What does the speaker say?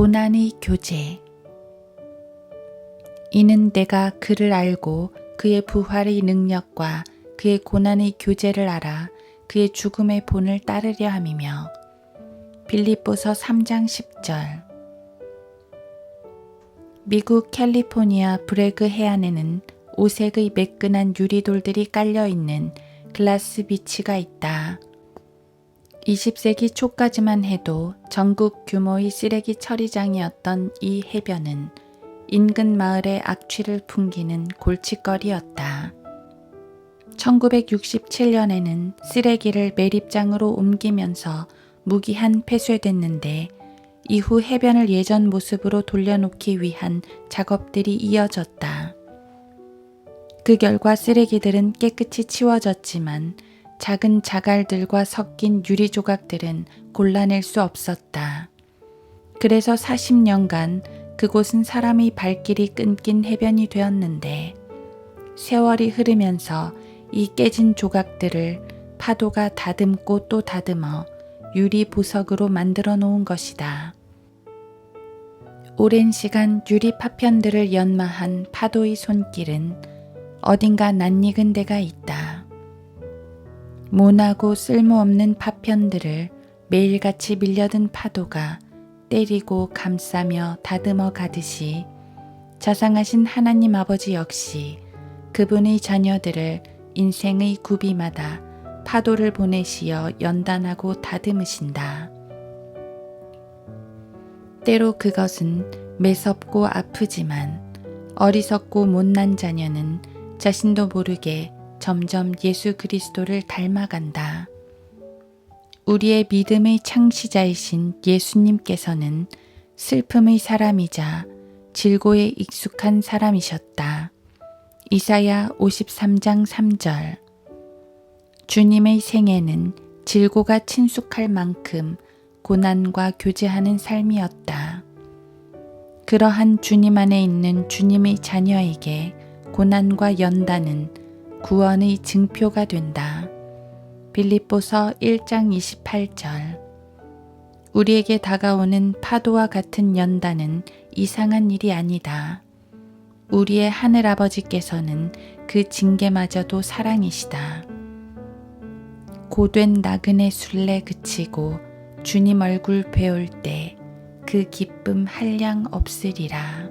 고난의 교제. 이는 내가 그를 알고 그의 부활의 능력과 그의 고난의 교제를 알아 그의 죽음의 본을 따르려 함이며. 빌립보서 3장 10절. 미국 캘리포니아 브레그 해안에는 오색의 매끈한 유리돌들이 깔려 있는 글라스 비치가 있다. 20세기 초까지만 해도 전국 규모의 쓰레기 처리장이었던 이 해변은 인근 마을의 악취를 풍기는 골칫거리였다. 1967년에는 쓰레기를 매립장으로 옮기면서 무기한 폐쇄됐는데 이후 해변을 예전 모습으로 돌려놓기 위한 작업들이 이어졌다. 그 결과 쓰레기들은 깨끗이 치워졌지만 작은 자갈들과 섞인 유리 조각들은 골라낼 수 없었다. 그래서 40년간 그곳은 사람의 발길이 끊긴 해변이 되었는데 세월이 흐르면서 이 깨진 조각들을 파도가 다듬고 또 다듬어 유리 보석으로 만들어 놓은 것이다. 오랜 시간 유리 파편들을 연마한 파도의 손길은 어딘가 낯익은 데가 있다. 모나고 쓸모없는 파편들을 매일같이 밀려든 파도가 때리고 감싸며 다듬어 가듯이 자상하신 하나님 아버지 역시 그분의 자녀들을 인생의 구비마다 파도를 보내시어 연단하고 다듬으신다. 때로 그것은 매섭고 아프지만 어리석고 못난 자녀는 자신도 모르게 점점 예수 그리스도를 닮아간다. 우리의 믿음의 창시자이신 예수님께서는 슬픔의 사람이자 질고에 익숙한 사람이셨다. 이사야 53장 3절 주님의 생애는 질고가 친숙할 만큼 고난과 교제하는 삶이었다. 그러한 주님 안에 있는 주님의 자녀에게 고난과 연단은 구원의 증표가 된다. 빌립보서 1장 28절 우리에게 다가오는 파도와 같은 연단은 이상한 일이 아니다. 우리의 하늘 아버지께서는 그 징계마저도 사랑이시다. 고된 나그네 술래 그치고 주님 얼굴 배울 때 그 기쁨 한량 없으리라.